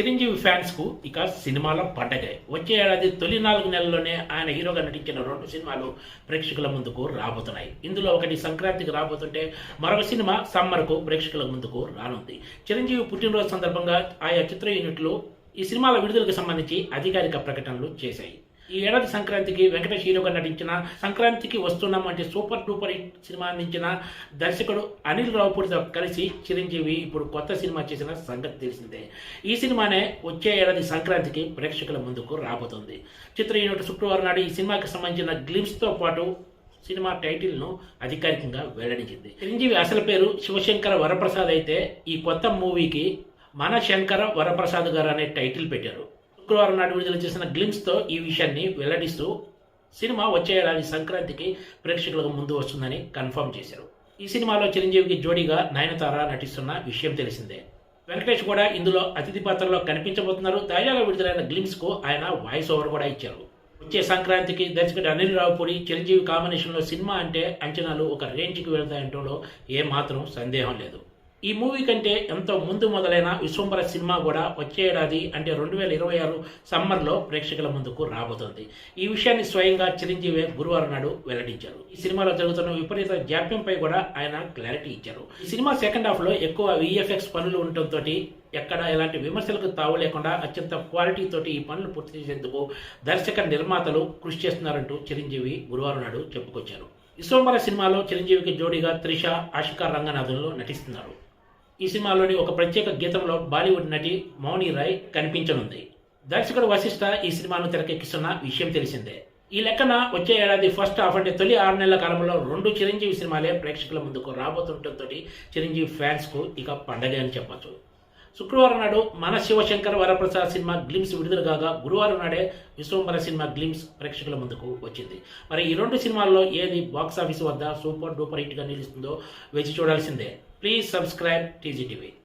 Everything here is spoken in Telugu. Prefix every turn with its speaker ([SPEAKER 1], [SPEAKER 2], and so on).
[SPEAKER 1] చిరంజీవి ఫ్యాన్స్కు ఇక సినిమాల పండగే. వచ్చే ఏడాది తొలి నాలుగు నెలల్లోనే ఆయన హీరోగా నటించిన రెండు సినిమాలు ప్రేక్షకుల ముందుకు రాబోతున్నాయి. ఇందులో ఒకటి సంక్రాంతికి రాబోతుంటే మరొక సినిమా సమ్మర్కు ప్రేక్షకుల ముందుకు రానుంది. చిరంజీవి పుట్టినరోజు సందర్భంగా ఆయా చిత్ర యూనిట్లు ఈ సినిమాల విడుదలకు సంబంధించి అధికారిక ప్రకటనలు చేశాయి. ఈ ఏడాది సంక్రాంతికి వెంకటేష్ హీరోగా నటించిన సంక్రాంతికి వస్తున్నాం అంటే సూపర్ డూపర్ హిట్ సినిమా అందించిన దర్శకుడు అనిల్ రావుపూడితో కలిసి చిరంజీవి ఇప్పుడు కొత్త సినిమా చేసిన సంగతి తెలిసిందే. ఈ సినిమానే వచ్చే ఏడాది సంక్రాంతికి ప్రేక్షకుల ముందుకు రాబోతోంది. చిత్ర యూనిట్ శుక్రవారం నాడు ఈ సినిమాకి సంబంధించిన గ్లిమ్స్తో పాటు సినిమా టైటిల్ను అధికారికంగా వెల్లడించింది. చిరంజీవి అసలు పేరు శివశంకర వరప్రసాద్ అయితే ఈ కొత్త మూవీకి మన శంకర వరప్రసాద్ గారు అనే టైటిల్ పెట్టారు. శుక్రవారం నాడు విడుదల చేసిన గ్లిమ్స్తో ఈ విషయాన్ని వెల్లడిస్తూ సినిమా వచ్చే ఏడాది సంక్రాంతికి ప్రేక్షకులకు ముందు వస్తుందని కన్ఫర్మ్ చేశారు. ఈ సినిమాలో చిరంజీవికి జోడీగా నయనతార నటిస్తున్న విషయం తెలిసిందే. వెంకటేష్ కూడా ఇందులో అతిథి పాత్రలో కనిపించబోతున్నారు. తాజాగా విడుదలైన గ్లిమ్స్కు ఆయన వాయిస్ ఓవర్ కూడా ఇచ్చారు. వచ్చే సంక్రాంతికి దర్శకుడు అనిల్ రావుపూడి చిరంజీవి కాంబినేషన్లో సినిమా అంటే అంచనాలు ఒక రేంజ్కి వెళ్తాయంటంలో ఏమాత్రం సందేహం లేదు. ఈ మూవీ కంటే ఎంతో ముందు మొదలైన విశ్వంబర సినిమా కూడా వచ్చే ఏడాది అంటే రెండు వేల ఇరవై ఆరు సమ్మర్లో ప్రేక్షకుల ముందుకు రాబోతోంది. ఈ విషయాన్ని స్వయంగా చిరంజీవి గురువారం నాడు వెల్లడించారు. ఈ సినిమాలో జరుగుతున్న విపరీత జాప్యంపై కూడా ఆయన క్లారిటీ ఇచ్చారు. ఈ సినిమా సెకండ్ హాఫ్లో ఎక్కువ విఎఫ్ఎక్స్ పనులు ఉండటంతో ఎక్కడ ఎలాంటి విమర్శలకు తావు లేకుండా అత్యంత క్వాలిటీతోటి ఈ పనులు పూర్తి చేసేందుకు దర్శక నిర్మాతలు కృషి చేస్తున్నారంటూ చిరంజీవి గురువారం నాడు చెప్పుకొచ్చారు. విశ్వంబర సినిమాలో చిరంజీవికి జోడీగా త్రిష ఆశికా రంగనాథన్లో నటిస్తున్నారు. ఈ సినిమాలోని ఒక ప్రత్యేక గీతంలో బాలీవుడ్ నటి మౌని రాయ్ కనిపించనుంది. దర్శకుడు వశిష్ఠ ఈ సినిమాను తెరకెక్కిస్తున్న విషయం తెలిసిందే. ఈ లెక్కన వచ్చే ఏడాది ఫస్ట్ హాఫ్ అంటే తొలి ఆరు నెలల కాలంలో రెండు చిరంజీవి సినిమాలే ప్రేక్షకుల ముందుకు రాబోతుండటంతో చిరంజీవి ఫ్యాన్స్కు ఇక పండగ అని చెప్పొచ్చు. శుక్రవారం నాడు మన శివశంకర్ వరప్రసాద్ సినిమా గ్లిమ్స్ విడుదల కాగా గురువారం నాడే విశ్వంబర సినిమా గ్లిమ్స్ ప్రేక్షకుల ముందుకు వచ్చింది. మరి ఈ రెండు సినిమాల్లో ఏది బాక్సాఫీస్ వద్ద సూపర్ డూపర్ హిట్గా నిలుస్తుందో వేచి చూడాల్సిందే. Please subscribe TGTV.